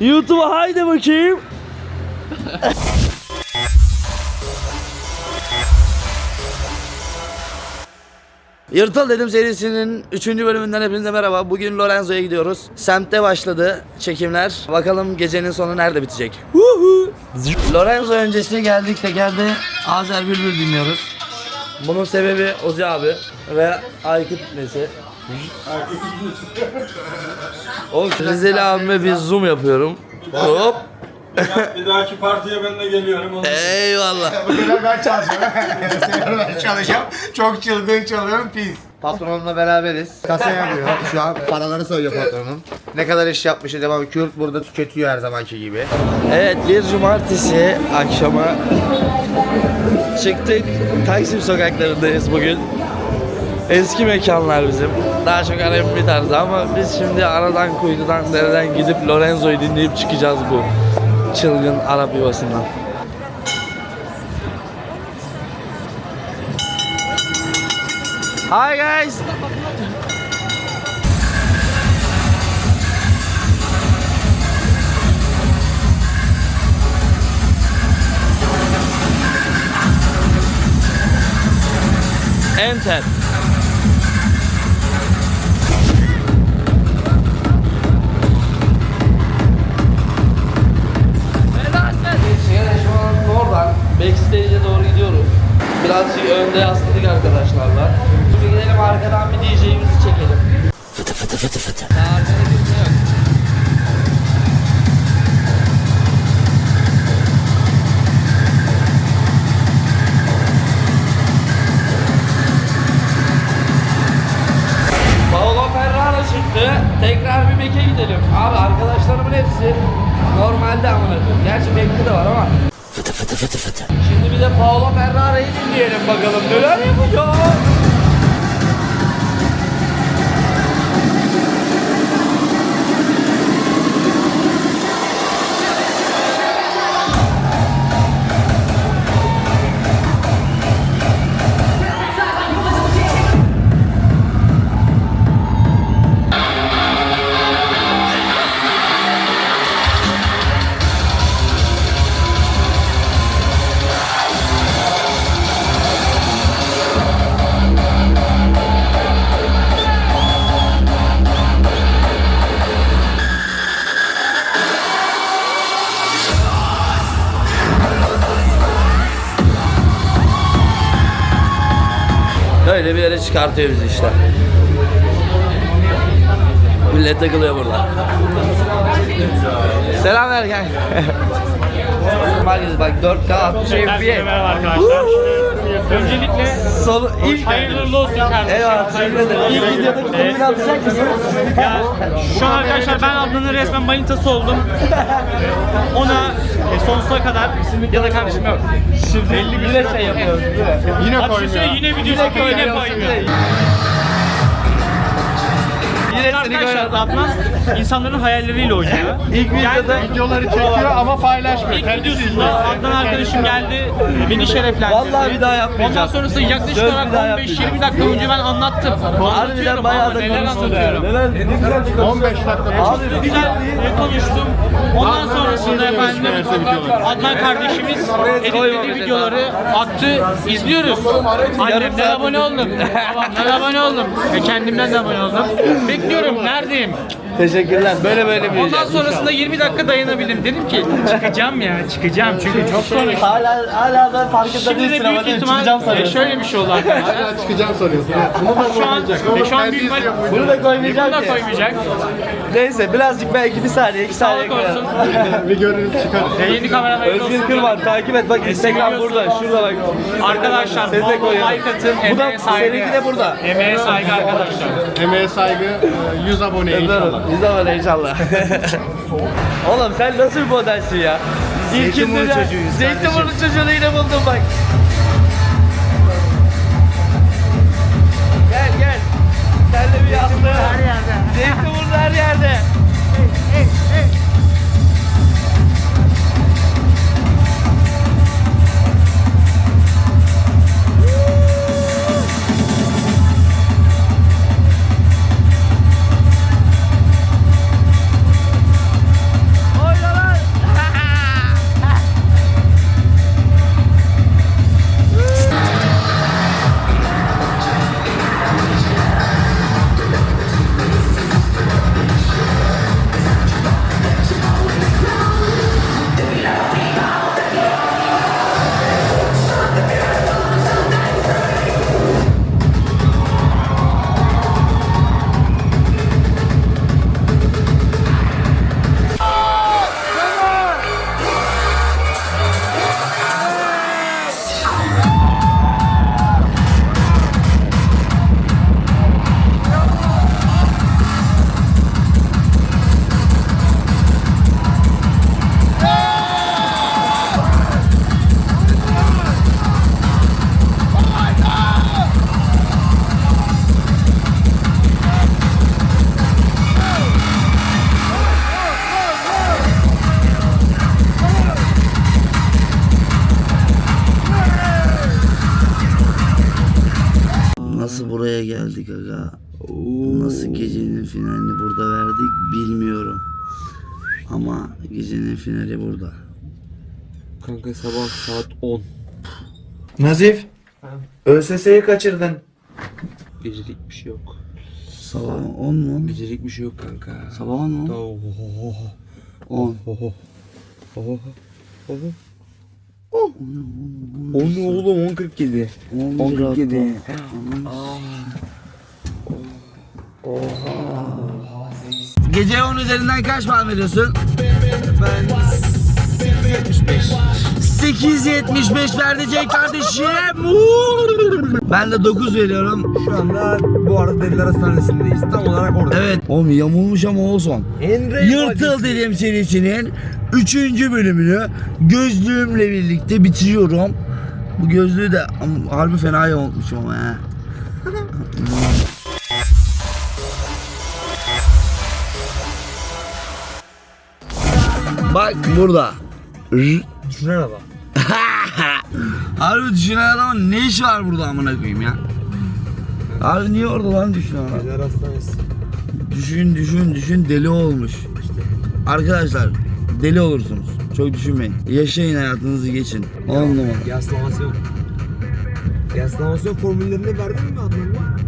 YouTube'a haydi bakayım. Yırtıl dedim serisinin 3. bölümünden hepinize merhaba. Bugün Lorenzo'ya gidiyoruz. Semtte başladı çekimler. Bakalım gecenin sonu nerede bitecek. Lorenzo öncesi geldik tekerde Azer Bülbül dinliyoruz. Bunun sebebi Ozi abi ve Aykut Nesi. Oğlum Rizeli abime bir zoom yapıyorum. Hop. Bir dahaki partiye ben de geliyorum. Onu Eyvallah. Bugün ben çalışıyorum. Ben çalışıyorum. Çok çılgın çalıyorum pis. Patronumla beraberiz. Kasa yapıyor. Şu an paraları sayıyor patronum. Ne kadar iş yapmış devam Kürt burada tüketiyor her zamanki gibi. Evet bir cumartesi akşamı çıktık. Taksim sokaklarındayız bugün. Eski mekanlar bizim. Daha çok R&B tarzı ama biz şimdi aradan kuyudan dereden gidip Lorenzo'yu dinleyip çıkacağız bu çılgın Arap yuvasından. Hi guys. Enter. Çıktı. Tekrar bir Mac'e gidelim. Abi arkadaşlarımın hepsi normalde amına. Gerçi Mac'te de var ama. Fıtı fıtı fıtı fıtı. Şimdi bir de Paolo Ferrara'yı dinleyelim bakalım neler yapıyor. Böyle bir yere çıkartıyor bizi işte. Millet takılıyor burada. Selam. Herkes bak 4K 60 FPS. Merhaba arkadaşlar. Öncelikle Son ilk hayırlı olsun kardeşim. Eyvallah teşekkür ederim. İlk videoda filmini atacak mısın? Ya, şu an arkadaşlar ben Adnan'ın resmen manitası oldum. Ona e, sonsuza kadar ya da kardeşim yok. Şimdi yine şey yapıyoruz. Yine Bak şu şey yine video çekiyor yine koymuyor. Koyalım. Adnan insanların hayalleriyle oynuyor. İlk videoda Videoları çekiyor ama paylaşmıyor. İlk videosunda Adnan arkadaşım geldi, beni şereflendirdi. Vallahi bir daha yapmayacağım. Ondan sonrasında yaklaşık olarak daha 15-20 yapmayacağım. dakika önce ben anlattım. Harbiden bayağı da neler anlatıyorum. Neler ne güzel çıkarttın. 15 dakika. Abi Çok güzel konuştum. Ondan sonrasında efendim Adnan kardeşimiz editledi videoları attı. İzliyoruz. Annemden abone oldum. Babamdan abone oldum. E, kendimden de abone oldum. Bekliyorum. Neredeyim? Teşekkürler. Böyle böyle Ondan büyüyeceğiz. sonrasında 20 dakika dayanabildim. Dedim ki çıkacağım ya çıkacağım çünkü çok konuştum. Hala hala da farkında Şimdi değilsin de ama büyük değil, ihtimal çıkacağım e, sanıyorum. şöyle bir şey oldu arkadaşlar. Hala çıkacağım soruyorsun. Bunu da Şu an, e, şu an büyük ihtimal Bunu da koymayacağım bunu da ki. koymayacak. Neyse birazcık belki bir saniye iki saniye Sağlık olsun. bir görünüp çıkarız. E, yeni kamera hayırlı Özgür olsun. Kırman takip et bak Instagram burada şurada bak. Arkadaşlar Seni de bol bol koyalım. like atın. Bu da Emeğe saygı. seninki de burada. Emeğe saygı arkadaşlar. Emeğe saygı, e, 100 abone inşallah. Biz de var inşallah. Oğlum sen nasıl bir modelsin ya? Zeytinburnu İlkinde de- çocuğuyuz Zeytinburnu çocuğunu yine buldum bak. Gel gel. Sen de bir yastığı. Her yerde. Zeytinburnu her yerde. Oy verdik aga. Nasıl gecenin finalini burada verdik bilmiyorum. Ama gecenin finali burada. Kanka sabah saat 10. Nazif. ÖSS'yi kaçırdın. Gecelik bir şey yok. Sabah 10 mu? Gecelik bir şey yok kanka. Sabah 10 mu? Oho. 10. Oho. Oho. Oho. Oh. O ne oğlum 10.47. 10.47. Gece 10 üzerinden kaç puan veriyorsun? Ben 8.75. 8.75 verdi Cenk kardeşim. Ben de 9 veriyorum. Şu anda bu arada Deliler Hastanesi'ndeyiz. Tam olarak orada. Evet. Oğlum yamulmuş ama olsun. Enre Yırtıl dediğim serisinin 3. bölümünü gözlüğümle birlikte bitiriyorum. Bu gözlüğü de harbi fena yamultmuşum ama ha. Bak burada. Düşünen adam. Harbi düşünen adamın ne işi var burada amına koyayım ya? Abi niye orada lan düşünen adam? Deliler Hastanesi. Düşün düşün düşün deli olmuş. Arkadaşlar deli olursunuz. Çok düşünmeyin. Yaşayın hayatınızı geçin. On numara. Yaslamasyon. Yaslamasyon formüllerini verdin mi Adnan'la?